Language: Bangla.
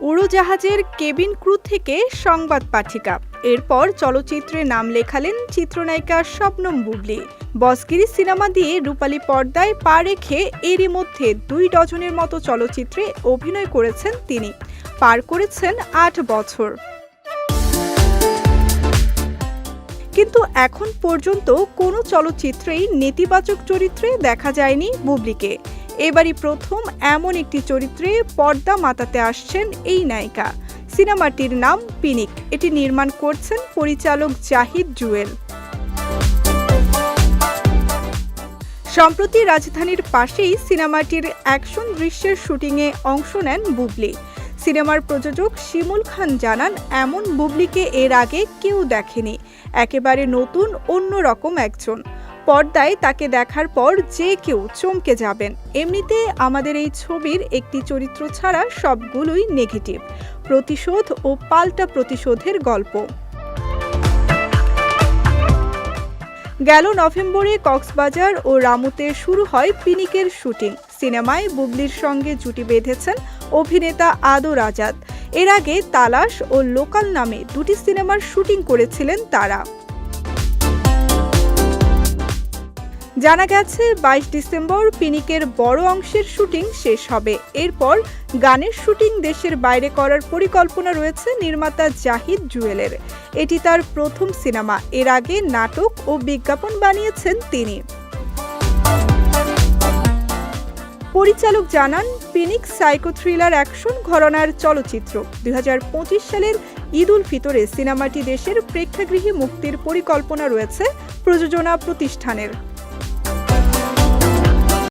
উড়োজাহাজের কেবিন ক্রু থেকে সংবাদ পাঠিকা। এরপর চলচ্চিত্রে নাম লেখালেন চিত্রনায়িকা শবনম বুবলি। বসগিরি সিনেমা দিয়ে রূপালী পর্দায় পা রেখে এরই মধ্যে দুই ডজনের মতো চলচ্চিত্রে অভিনয় করেছেন তিনি। পার করেছেন আট বছর। কিন্তু এখন পর্যন্ত কোনো চলচ্চিত্রেই নেতিবাচক চরিত্রে দেখা যায়নি বুবলিকে। এবারই প্রথম এমন একটি চরিত্রে পর্দা মাতাতে আসছেন এই নায়িকা। সিনেমাটির নাম পিনিক। এটি নির্মাণ করছেন পরিচালক জাহিদ জুয়েল। সম্প্রতি রাজধানীর পাশেই সিনেমাটির অ্যাকশন দৃশ্যের শুটিংয়ে অংশ নেন বুবলি। সিনেমার প্রযোজক শিমুল খান জানান, এমন বুবলিকে এর আগে কেউ দেখেনি। একেবারে নতুন, অন্যরকম একজন। পর্দায় তাকে দেখার পর যে কেউ চমকে যাবেন। এমনিতে আমাদের এই ছবির একটি চরিত্র ছাড়া সবগুলোই নেগেটিভ প্রতিশোধ ও পাল্টা প্রতিশোধের গল্প। গেল নভেম্বরে কক্সবাজার ও রামুতে শুরু হয় পিনিকের শুটিং। সিনেমায় বুবলির সঙ্গে জুটি বেঁধেছেন অভিনেতা আদর আজাদ। এর আগে তালাশ ও লোকাল নামে দুটি সিনেমার শুটিং করেছিলেন তারা। জানা গেছে, বাইশ ডিসেম্বর পিনিকের বড় অংশের শুটিং শেষ হবে। এরপর গানের শুটিং দেশের বাইরে করার পরিকল্পনা রয়েছে নির্মাতা জাহিদ জুয়েলের। এটি তার প্রথম সিনেমা। এর আগে নাটক ও বিজ্ঞাপন বানিয়েছেন তিনি। পরিচালক জানান, পিনিক সাইকো থ্রিলার অ্যাকশন ঘরনার চলচ্চিত্র। দুই হাজার পঁচিশ সালের ঈদ উল ফিতরে সিনেমাটি দেশের প্রেক্ষাগৃহে মুক্তির পরিকল্পনা রয়েছে প্রযোজনা প্রতিষ্ঠানের।